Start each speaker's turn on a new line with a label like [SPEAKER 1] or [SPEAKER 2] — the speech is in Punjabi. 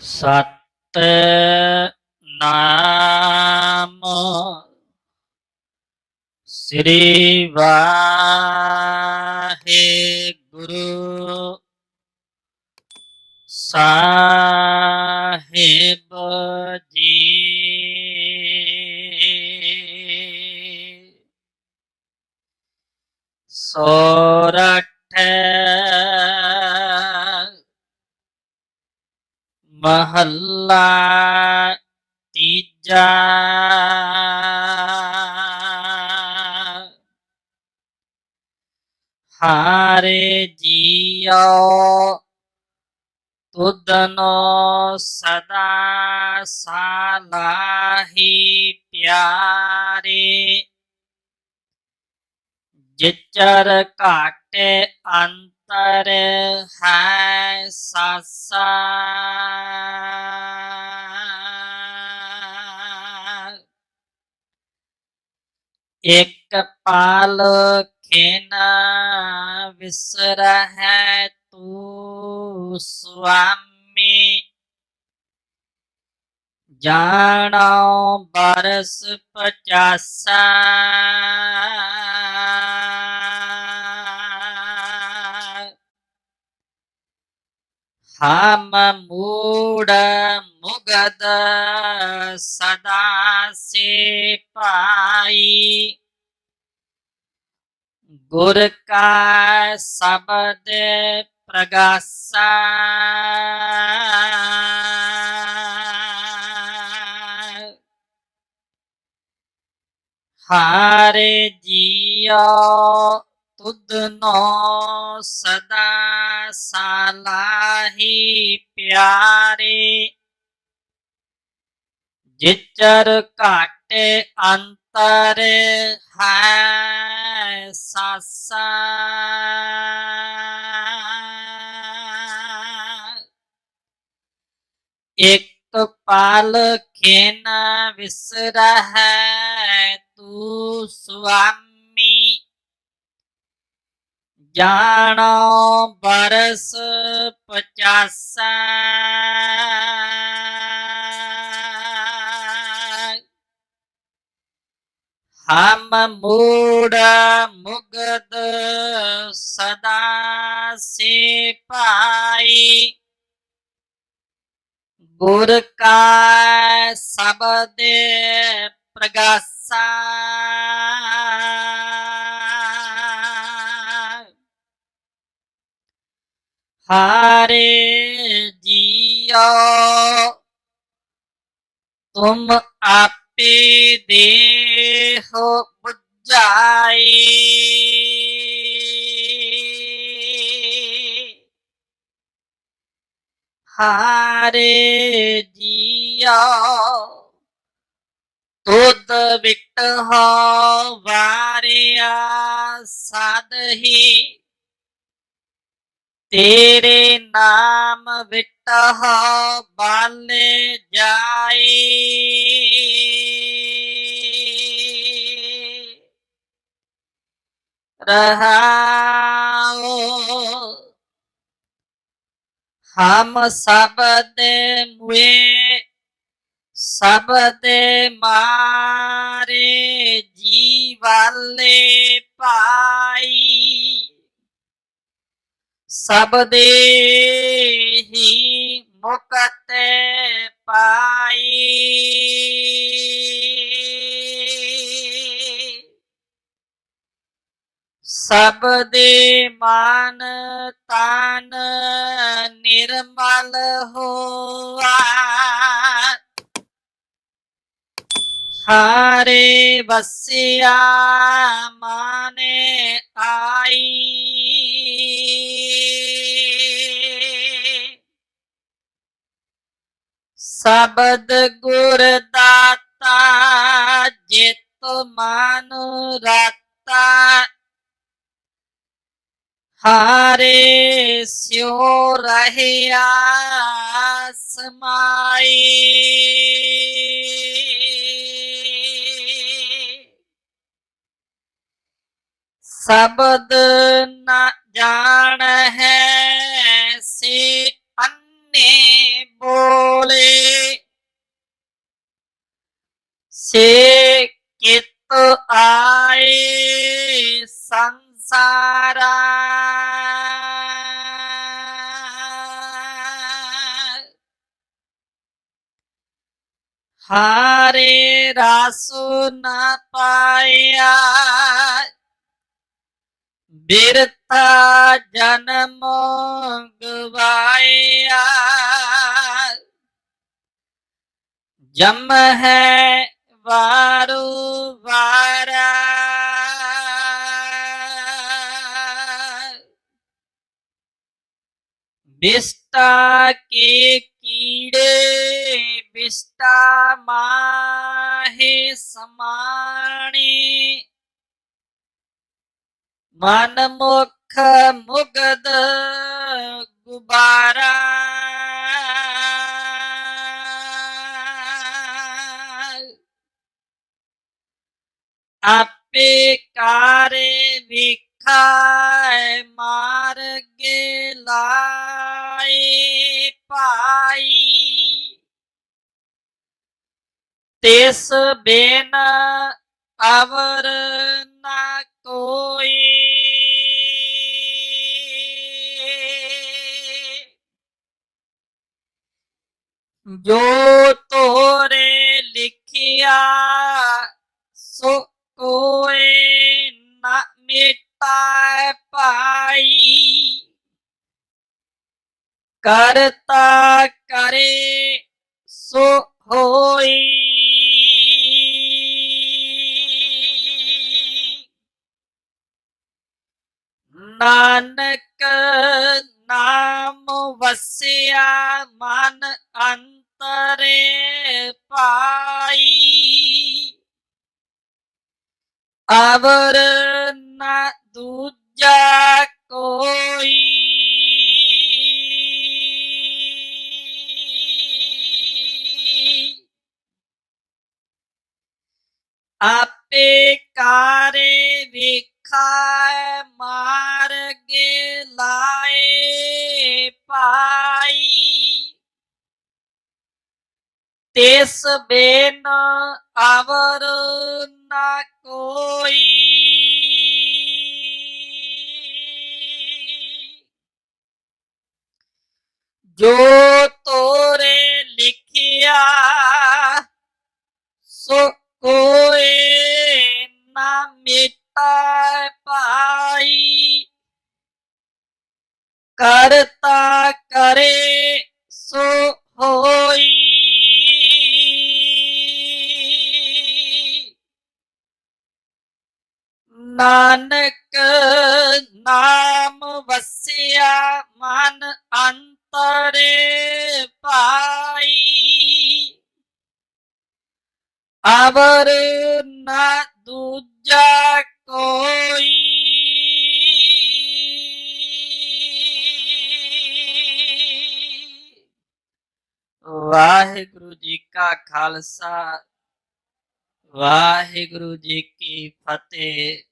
[SPEAKER 1] ਸਤ ਨਾਮ। ਸ੍ਰੀ ਵਾਹਿਗੁਰੂ। ਸਾਹਿਬ ਮਹੱਲਾ ਤੀਜਾ। ਹਾਰੇ ਜੀਓ ਤੁਧਨੋ ਸਦਾ ਸਾਲਾਹੀ ਪਿਆਰੇ। ਜਿਚਰ ਘਾਟੇ ਅੰਤਰ ਹੈ ਸਾਸਾ ਇੱਕ ਪਾਲ ਖੇਨ ਵਿਸਰ ਹੈ ਤੂੰ ਸੁਆਮੀ। ਜਾਣੋ ਬਰਸ ਪਚਾਸਾ। ਹਮ ਮੂੜ ਮੁਗਦ ਸਦਾ ਸੇ ਪਾਈ ਗੁਰ ਕਾ ਸ਼ਬਦ ਪ੍ਰਗਾਸਾ ਹਾਰੇ ਜੀਓ ਤੁਧਨੋ ਸਦਾ ਸਾਲਾਹੀ ਪਿਆਰੇ। ਜਿਚਰ ਘਟ ਅੰਤਰ ਹੈ ਸਾਸਾ। ਇੱਕ ਪਾਲ ਖੇਨ ਵਿਸਰ ਹੈ ਤੂੰ ਸੁਆਮੀ। ਜਾਣੋ ਬਰਸ ਪਚਾਸਾ। ਹਮ ਮੂੜ ਮੁਗਦ ਸਦਾ ਸੇ ਪਾਈ ਗੁਰ ਕਾ ਸ਼ਬਦ ਪ੍ਰਗਾਸਾ। ਹਾਰੇ ਜੀਓ ਤੁਮ ਆਪੇ ਦੇਹ ਬੁਝਾਈ। ਹਾਰੇ ਜੀਓ ਤੁਧ ਵਿਟ ਹੋ ਵਾਰਿਆ ਸਾਧਹੀ। ਤੇਰੇ ਨਾਮ ਵਿਟ ਹੋ ਬਲ ਜਾਈ। ਰਹਾਓ ਹਮ ਸਬਦ ਮੁਏ ਸਬਦ ਮਾਰੇ ਜੀਵਾਲੇ ਪਾਈ। ਸਬਦੇ ਹੀ ਮੁਕਤ ਪਾਈ। ਸਬਦੇ ਮਨ ਤਨ ਨਿਰਮਲ ਹੋਆ। ਹਾਰੇ ਵਸਿਆ ਮਾਨੇ ਆਈ। ਸਬਦ ਗੁਰ ਦਾਤਾ ਜਿਤ ਮਨ ਰਾਤਾ। ਹਾਰੇ ਸਿਓ ਰਹਿਆ ਸਮਾਈ। ਸ਼ਬਦ ਨਾ ਜਾਣ ਹੈ ਸੇ ਅੰਨੇ ਬੋ। ਸੇ ਕਿਤ ਆਏ ਸੰਸਾਰਾ। ਹਾਰੇ ਰਾਸੂ ਨਾ ਪਾਇਆ। ਬਿਰਥਾ ਜਨਮ ਗਵਾਇਆ ਜਮ ਹੈ ਵਾਰੂ ਵਾਰਾ। ਬਿਸਟਾ ਕੇ ਕੀੜੇ ਬਿਸਟਾ ਮਾਹੇ ਸਮਾਣੀ। ਮਨ ਮੁਖ ਮੁਗਦ ਆਪੇ ਕਾਰੇ ਵਿਖਾਇ ਮਾਰਗੇ ਲਾਏ ਪਾਈ ਤਿਸ ਬਿਨ ਅਵਰ ਨਾ ਕੋਈ। ਜੋ ਤੋਰੇ ਲਿਖਿਆ, ਸੋ ਕੋਏ ਨਾ ਮਿਟਾਇ ਪਾਈ ਕਰਤਾ ਕਰੇ ਸੋ ਹੋਈ। ਨਾਨਕ ਨਾਮ ਵਸਿਆ ਮਨ ਅੰਤਰੇ ਪਾਈ ਅਵਰ ਨਾ ਦੂਜਾ ਕੋਈ। ਆਪੇ ਕਾਰੇ ਵਿਖਾਇ ਮਾਰਗੇ ਲਾਏ ਪਾਈ। ਤਿਸ ਬੇਨ ਆਵਰ ਨਾ ਕੋਈ। ਜੋ ਤੋਰੇ ਲਿਖਿਆ, ਸੋ ਕੋਏ ਨਾ ਮਿਟਾ ਪਾਈ। ਕਰਤਾ ਕਰੇ ਸੋ ਹੋਈ। ਨਾਨਕ ਨਾਮ ਵਸਿਆ ਮਨ ਅੰਤਰੇ ਪਾਈ। ਅਵਰ ਨਾ ਦੂਜਾ ਕੋਈ। ਵਾਹਿਗੁਰੂ ਜੀ ਕਾ ਖਾਲਸਾ, ਵਾਹਿਗੁਰੂ ਜੀ ਕੀ ਫਤਿਹ।